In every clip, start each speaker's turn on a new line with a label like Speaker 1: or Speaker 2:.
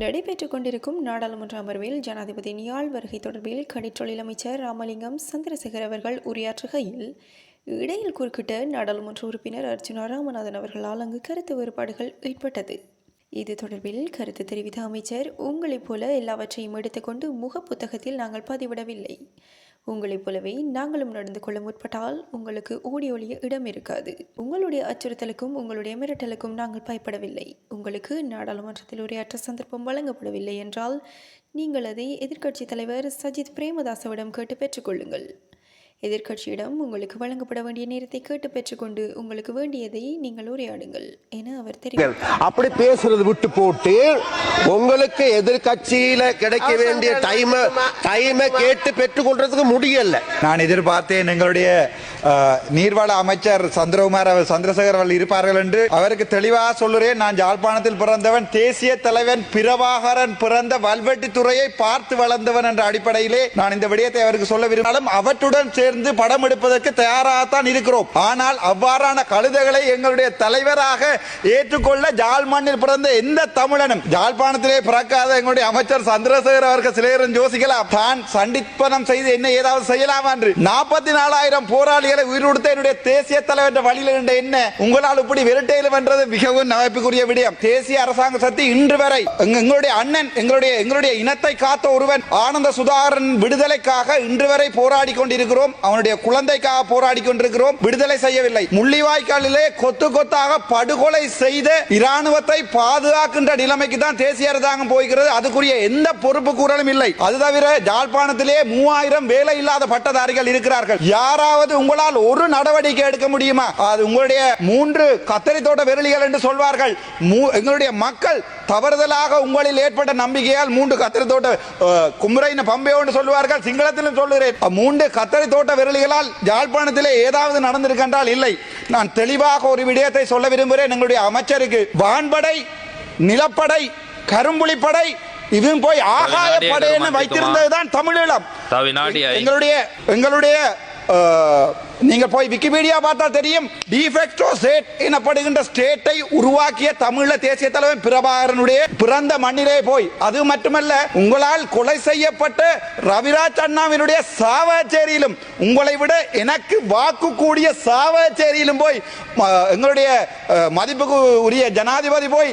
Speaker 1: நடைபெற்றுக் கொண்டிருக்கும் நாடாளுமன்ற அமர்வில் ஜனாதிபதி நியாழ் வருகை தொடர்பில் கடிற்றொழில் அமைச்சர் ராமலிங்கம் சந்திரசேகர் அவர்கள் உரையாற்றுகையில் இடையில் குறுக்கிட்ட நாடாளுமன்ற உறுப்பினர் அர்ஜுனா ராமநாதன் அவர்களால் அங்கு கருத்து வேறுபாடுகள் ஏற்பட்டது. இது தொடர்பில் கருத்து தெரிவித்த அமைச்சர் உங்களைப் போல எல்லாவற்றையும் எடுத்துக்கொண்டு முகப்புத்தகத்தில் நாங்கள் பதிவிடவில்லை. உங்களைப் போலவே நாங்களும் நடந்து கொள்ள முற்பட்டால் உங்களுக்கு ஓடி ஒளிய இடம் இருக்காது. உங்களுடைய அச்சுறுத்தலுக்கும் உங்களுடைய மிரட்டலுக்கும் நாங்கள் பயப்படவில்லை. உங்களுக்கு நாடாளுமன்றத்தில் உரையாற்ற சந்தர்ப்பம் வழங்கப்படவில்லை என்றால் நீங்கள் அதை எதிர்க்கட்சித் தலைவர் சஜித் பிரேமதாசவிடம் கேட்டு பெற்றுக்கொள்ளுங்கள் எதிர்க்கட்சியிடம் உங்களுக்கு வழங்கப்பட வேண்டிய நேரத்தை கேட்டு பெற்றுக்கொண்டு உங்களுக்கு வேண்டியதை நீங்கள் உரையாடுங்கள் என அவர் தெரிவித்தார்
Speaker 2: அப்படி பேசுறது விட்டு போட்டு உங்களுக்கு எதிர்கட்சியில கிடைக்க வேண்டிய டைம் டைமை கேட்டு பெற்றுக்கொள்றதுக்கு முடியல.
Speaker 3: நான் எதிர்பார்த்தேன் எங்களுடைய நீர்வள அமைச்சர் சந்திரகுமார் அவர் சந்திரசேகர் அவர்கள் இருப்பார்கள் என்று அவருக்கு தெளிவாக சொல்லுறேன். நான் யாழ்ப்பாணத்தில் பிறந்தவன் தேசிய தலைவன் பிரபாகரன் பிறந்த வல்வெட்டி துறையை பார்த்து வளர்ந்தவன் என்ற அடிப்படையிலே நான் இந்த விடயத்தை அவருக்கு சொல்ல விரும்பினாலும் அவற்றுடன் சேர்ந்து படம் எடுப்பதற்கு தயாராகத்தான் இருக்கிறோம். ஆனால் அவ்வாறான கழுதைகளை எங்களுடைய தலைவராக ஏற்றுக்கொள்ள ஜாழ் மண்ணில் பிறந்த எந்த தமிழனும் ஜாழ்ப்பாணத்திலே பிறக்காத எங்களுடைய அமைச்சர் சந்திரசேகர் அவர்கள் சிலையரும் யோசிக்கலாம். தான் சண்டிப்பனம் செய்து என்ன ஏதாவது செய்யலாமா என்று. நாற்பத்தி நாலாயிரம் போராளிகளை உயிரோடுத்த என்னுடைய தேசிய தலைவர் என்ற வழியில் இருந்த என்ன? உங்களால் இப்படி விரட்டையிலும் என்றது மிகவும் நகைப்புக்குரிய விடயம். தேசிய அரசாங்க சக்தி இன்று வரை எங்களுடைய அண்ணன் எங்களுடைய எங்களுடைய இனத்தை காத்த ஒருவன் ஆனந்த சுதாகரன் விடுதலைக்காக இன்று வரை போராடி கொண்டிருக்கிறோம். அவனுடைய குழந்தைக்காக போராடி கொண்டிருக்கிறோம். விடுதலை செய்யவில்லை. முள்ளிவாய்க்காலிலே கொத்து கொத்தாக படுகொலை செய்த இராணுவத்தை பாதுகாக்கின்ற நிலைமைக்கு தான் தேசிய அரசாங்கம் போகிறது அதுக்குரிய எந்த பொறுப்பு கூறலும் இல்லை. அது தவிர ஜாழ்ப்பாணத்திலே மூவாயிரம் வேலை இல்லாத பட்டதாரிகள் இருக்கிறார்கள். யாராவது உங்களால் ஒரு நடவடிக்கை எடுக்க முடியுமா? அது உங்களுடைய மூன்று கத்தரி தோட்ட விரலிகள் என்று சொல்வார்கள். மூ- எங்களுடைய மக்கள் தவறுதலாக உங்களில் ஏற்பட்ட நம்பிக்கையால் மூன்று கத்தரி தோட்ட அஹ், குமரைன பம்பையோன்னு சொல்லுவார்கள். சிங்களத்திலும் சொல்லுகிறேன். மூன்று கத்தரி தோட்ட விரலிகளால் யாழ்ப்பாணத்திலே ஏதாவது நடந்திருக்கின்றால் இல்லை நான் தெளிவாக ஒரு விடயத்தை சொல்ல விரும்புகிறேன் எங்களுடைய அமைச்சருக்கு வான்படை நிலப்படை கரும்புலிப்படை இதுவும் போய் ஆகாய
Speaker 4: கருமாந்திக்குமா?
Speaker 3: வைத்திருந்ததுதான் தமிழீழம். எங்களுடைய எங்களுடைய நீங்க போய் விக்கிபீடியா பார்த்தா தெரியும். டிஃபெக்டோ ஸ்டேட் எனப்படுகின்ற ஸ்டேட்டை உருவாக்கிய தமிழ தேசிய தலைவர் பிரபாகரனுடைய பிறந்த மண்ணிலே போய். அது மட்டுமல்ல உங்களால் கொலை செய்யப்பட்ட ரவிராஜ் அண்ணாவினுடைய சாவச்சேரியிலும் உங்களை விட எனக்கு வாக்கு கூடிய சாவச்சேரியிலும் போய் எங்களுடைய மதிப்புக்கு உரிய ஜனாதிபதி போய்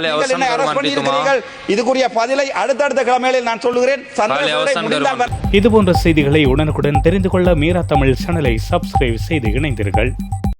Speaker 4: காலை அவசரம்
Speaker 3: இதுக்குரிய பதிலை அடுத்தடுத்த கிழமைகளில் நான் சொல்லுகிறேன்.
Speaker 4: கருமாந்தி.
Speaker 5: இதுபோன்ற செய்திகளை உடனுக்குடன் தெரிந்து கொள்ள மீரா தமிழ் சேனலை சப்ஸ்கிரைப் செய்து இணைந்தீர்கள்